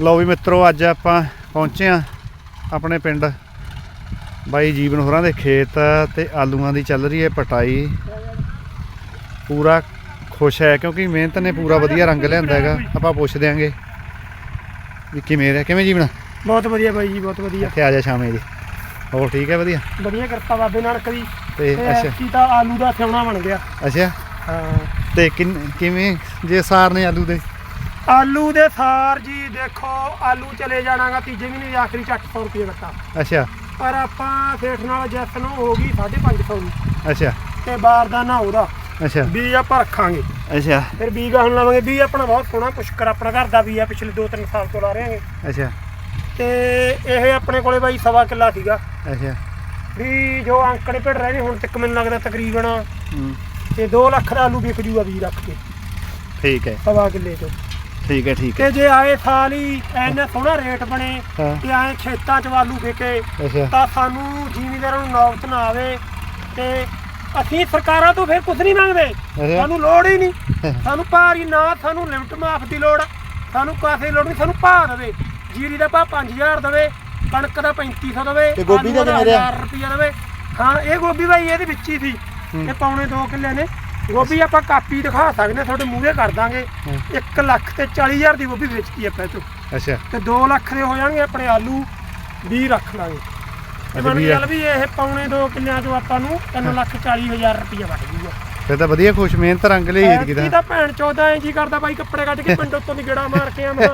ਲਓ ਵੀ ਮਿੱਤਰੋ ਅੱਜ ਆਪਾਂ ਪਹੁੰਚੇ ਆ ਆਪਣੇ ਪਿੰਡ ਬਾਈ ਜੀਵਨ ਹੋਰਾਂ ਦੇ ਖੇਤ ਤੇ ਆਲੂਆਂ ਦੀ ਚੱਲ ਰਹੀ ਹੈ ਪਟਾਈ। ਪੂਰਾ ਖੁਸ਼ ਹੈ ਕਿਉਂਕਿ ਮਿਹਨਤ ਨੇ ਪੂਰਾ ਵਧੀਆ ਰੰਗ ਲਿਆਂਦਾ ਹੈਗਾ। ਆਪਾਂ ਪੁੱਛ ਦਿਆਂਗੇ ਵੀ ਕਿਵੇਂ ਰਿਹਾ ਕਿਵੇਂ ਜੀਵਨ? ਬਹੁਤ ਵਧੀਆ ਬਾਈ ਜੀ ਬਹੁਤ ਵਧੀਆ। ਇੱਥੇ ਆ ਜਾ ਸ਼ਾਮੇ ਜੀ। ਹੋਰ ਠੀਕ ਹੈ ਵਧੀਆ? ਵਧੀਆ ਕਰਤਾ ਬਾਬੇ ਨਾਨਕ ਦੀ। ਤੇ ਅੱਛਾ। ਐਤਕੀ ਤਾਂ ਆਲੂ ਦਾ ਸਿਉਣਾ ਬਣ ਗਿਆ। ਅੱਛਾ। ਹਾਂ। ਤੇ ਕਿਵੇਂ ਜੇ ਸਾਰ ਨੇ ਆਲੂ ਦੇ? ਆਲੂ ਦੇ ਸਾਰ ਜੀ ਦੇਖੋ ਆਲੂ ਚਲੇ ਜਾਣਾਗਾ ਤੀਜੇ ਮਹੀਨੇ ਦੀ ਆਖਰੀ 'ਚ 800 ਰੁਪਏ ਲੱਗਾ ਅੱਛਾ। ਪਰ ਆਪਾਂ ਸੇਠ ਨਾਲ ਜੈਸ ਨੂੰ ਹੋ ਗਈ 550 ਦੀ। ਅੱਛਾ। ਤੇ ਬਾਰਦਾਨਾ ਉਹਦਾ। ਅੱਛਾ। ਬੀਜ ਆਪਾਂ ਰੱਖਾਂਗੇ। ਅੱਛਾ। ਫਿਰ ਬੀਜ ਗਾਹਣ ਲਾਵਾਂਗੇ। ਬੀਜ ਆਪਣਾ ਬਹੁਤ ਸੋਹਣਾ ਪੁਸ਼ਕਰ ਆਪਣਾ ਘਰ ਦਾ ਬੀਜ ਆ ਪਿਛਲੇ 2-3 ਸਾਲ ਤੋਂ ਲਾ ਰਹੇ ਹਾਂਗੇ। ਅੱਛਾ। ਤੇ ਇਹ ਆਪਣੇ ਕੋਲੇ ਬਾਈ ਸਵਾ ਕਿੱਲਾ ਸੀਗਾ। ਅੱਛਾ। ਵੀ ਜੋ ਅੰਕੜੇ ਭਿੜ ਰਹੇ ਨੇ ਹੁਣ ਤੱਕ ਮੈਨੂੰ ਲੱਗਦਾ ਤਕਰੀਬਨ ਹੂੰ, ਤੇ 2 ਲੱਖ ਦਾ ਆਲੂ ਵਿਕ ਜੂਗਾ ਬੀਜ ਰੱਖ ਕੇ। ਠੀਕ ਹੈ। ਸਵਾ ਕਿੱਲੇ ਤੋਂ। ਠੀਕ ਹੈ ਠੀਕ ਹੈ। ਤੇ ਜੇ ਆਏ ਸਾਲ ਹੀ ਐਨਾ ਸੋਹਣਾ ਰੇਟ ਬਣੇ ਹਾਂ। ਤੇ ਆਏ ਖੇਤਾਂ 'ਚ ਆਲੂ ਵਿਕੇ ਅੱਛਾ। ਤਾਂ ਸਾਨੂੰ ਜ਼ਿਮੀਂਦਾਰਾਂ ਨੂੰ ਨੌਬਤ ਨਾ ਆਵੇ ਤੇ ਅਸੀਂ ਸਰਕਾਰਾਂ ਤੋਂ ਫਿਰ ਕੁਝ ਨਹੀਂ ਮੰਗਦੇ। ਸਾਨੂੰ ਲੋੜ ਹੀ ਨਹੀਂ। ਸਾਨੂੰ ਭਾਰੀ ਨਾ ਸਾਨੂੰ ਲਿਮਟ ਮਾਫ ਦੀ ਲੋੜ ਸਾਨੂੰ ਕਾਸੇ ਲੋੜ ਨਹੀਂ ਸਾਨੂੰ ਭਾਅ ਦੇਵੇ। ਜੀਰੀ ਦਾ ਭਾਅ 5000 ਦੇਵੇ ਕਣਕ ਦਾ 3500 ਦੇਵੇ ਤੇ ਗੋਭੀ ਦਾ ਕਿਵੇਂ ਰਿਹਾ? 1000 ਰੁਪਈਆ ਦੇਵੇ। ਹਾਂ ਇਹ ਗੋਭੀ ਬਾਈ ਇਹਦੇ ਵਿੱਚ ਹੀ ਸੀ। ਇਹ ਪੌਣੇ 2 ਕਿੱਲੇ ਨੇ। ਗੋਭੀ ਆਪਾਂ ਕਾਪੀ ਦਿਖਾ ਸਕਦੇ ਹਾਂ, ਤੁਹਾਡੇ ਮੂਹਰੇ ਕਰ ਦਾਂਗੇ। ਹੂੰ। 1 ਲੱਖ ਤੇ 40000 ਦੀ ਗੋਭੀ ਵੇਚਤੀ ਆਪਾਂ ਤੋਂ। ਅੱਛਾ। ਤੇ 2 ਲੱਖ ਦੇ ਹੋ ਜਾਣਗੇ ਆਪਣੇ ਆਲੂ 20 ਰੱਖ ਲਾਂਗੇ। ਤੇ ਬਣ ਗੱਲ ਵੀ ਇਹ ਪੌਣੇ 2 ਕਿੱਲਿਆਂ ਚੋਂ ਆਪਾਂ ਨੂੰ 3 ਲੱਖ 40000 ਰੁਪਈਆ ਵੱਟ ਜੂਗਾ ਫਿਰ ਤਾਂ ਵਧੀਆ ਖੁਸ਼ ਮਿਹਨਤ ਰੰਗ ਲਈ ਈਦ ਕਿਦਾ ਤਾਂ। ਭੈਣ ਚੋਦਾ ਐਂ ਜੀ ਕਰਦਾ ਬਾਈ ਕੱਪੜੇ ਕੱਢ ਕੇ ਪਿੰਡ ਉੱਤੋਂ ਦੀ ਗੇੜਾ ਮਾਰ ਕੇ ਆਵਾਂ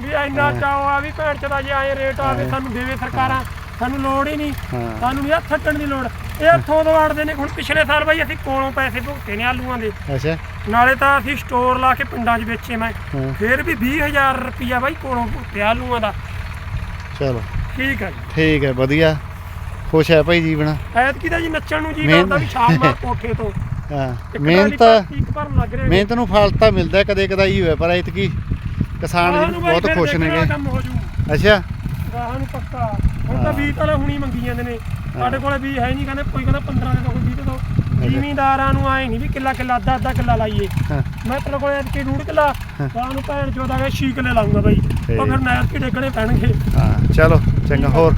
ਵੀ ਇੰਨਾ ਚਾਅ ਆ ਵੀ ਭੈਣ ਚੋਦਾ ਜੇ ਆਏ ਰੇਟ ਆਵੇ ਸਾਨੂੰ ਦੇਵੇ ਸਰਕਾਰਾਂ ਸਾਨੂੰ ਲੋੜ ਹੀ ਨਹੀਂ। ਸਾਨੂੰ ਨਹੀਂ ਹੱਥ ਛੱਡਣ ਦੀ ਲੋੜ। ਇਹ ਹੱਥੋਂ ਦਵਾੜਦੇ ਨੇ। ਹੁਣ ਪਿਛਲੇ ਸਾਲ ਬਾਈ ਅਸੀਂ ਕੋਲੋਂ ਪੈਸੇ ਭੁਗਤੇ ਨੇ ਆਲੂਆਂ ਦੇ। ਅੱਛਾ। ਨਾਲੇ ਤਾਂ ਅਸੀਂ ਸਟੋਰ ਲਾ ਕੇ ਪਿੰਡਾਂ 'ਚ ਵੇਚੇ ਮੈਂ। ਹਾਂ। ਫਿਰ ਵੀ 20000 ਰੁਪਈਆ ਬਾਈ ਕੋਲੋਂ ਭੁਗਤਿਆ ਆਲੂਆਂ ਦਾ। ਚਲੋ। ਠੀਕ ਹੈ ਜੀ। ਠੀਕ ਹੈ ਵਧੀਆ। ਖੁਸ਼ ਹੈ ਭਾਈ ਜੀਵਨ। ਐਤਕੀ ਤਾਂ ਜੀ ਨੱਚਣ ਨੂੰ ਜੀ ਮਿਹਨਤ- ਕਰਦਾ ਵੀ ਛਾਲ ਮਾਰ ਕੋਠੇ ਤੋਂ। ਹਾਂ ਇੱਕ ਮਿਹਨਤ ਇੱਕ ਭਰਨ ਲੱਗ ਰਿਹਾ ਮਿਹਨਤ ਨੂੰ ਫਲ ਤਾਂ ਮਿਲਦਾ ਕਦੇ ਕਦਾਈ ਹੋਇਆ ਪਰ ਇਤਕੀ ਕਿਸਾਨ ਬਹੁਤ ਖੁਸ਼ ਨੇਗੇ। ਕੰਮ ਹੋ ਜੂ। ਅੱਛਾ। ਗਾਹਾਂ ਨੂੰ ਪੱਕਾ। ਹੁਣ। ਤਾਂ 20 ਤਾਂ ਹੁਣੀ ਮੰਗੀ ਜਾਂਦੇ ਨੇ। ਸਾਡੇ ਕੋਲੇ ਵੀ ਹੈ ਨਹੀਂ ਕਹਿੰਦੇ ਕੋਈ ਕਹਿੰਦਾ 15 ਦੇ ਦੋ ਕੋਈ 20 ਦੇ ਦੋ ਜ਼ਿਮੀਂਦਾਰਾਂ ਨੂੰ ਆਏ ਨਹੀਂ ਵੀ ਕਿੱਲਾ ਕਿੱਲਾ ਅੱਧਾ ਅੱਧਾ ਕਿੱਲਾ ਲਾਈਏ। ਮੈਂ ਤੇਰੇ ਕੋਲੇ ਐਤਕੀ ਡੂੜ ਕਿੱਲਾ। ਗਾਹਾਂ ਨੂੰ ਭੈਣ ਚੋਦਾ ਕੇ 6 ਕਿੱਲੇ ਲਾਉਂਗਾ ਬਾਈ। ਉਹ। ਫਿਰ ਨਹਿਰ ਕੀ ਡੇਗਣੇ ਪੈਣਗੇ। ਹਾਂ ਚਲੋ ਚੰਗਾ ਹੋਰ?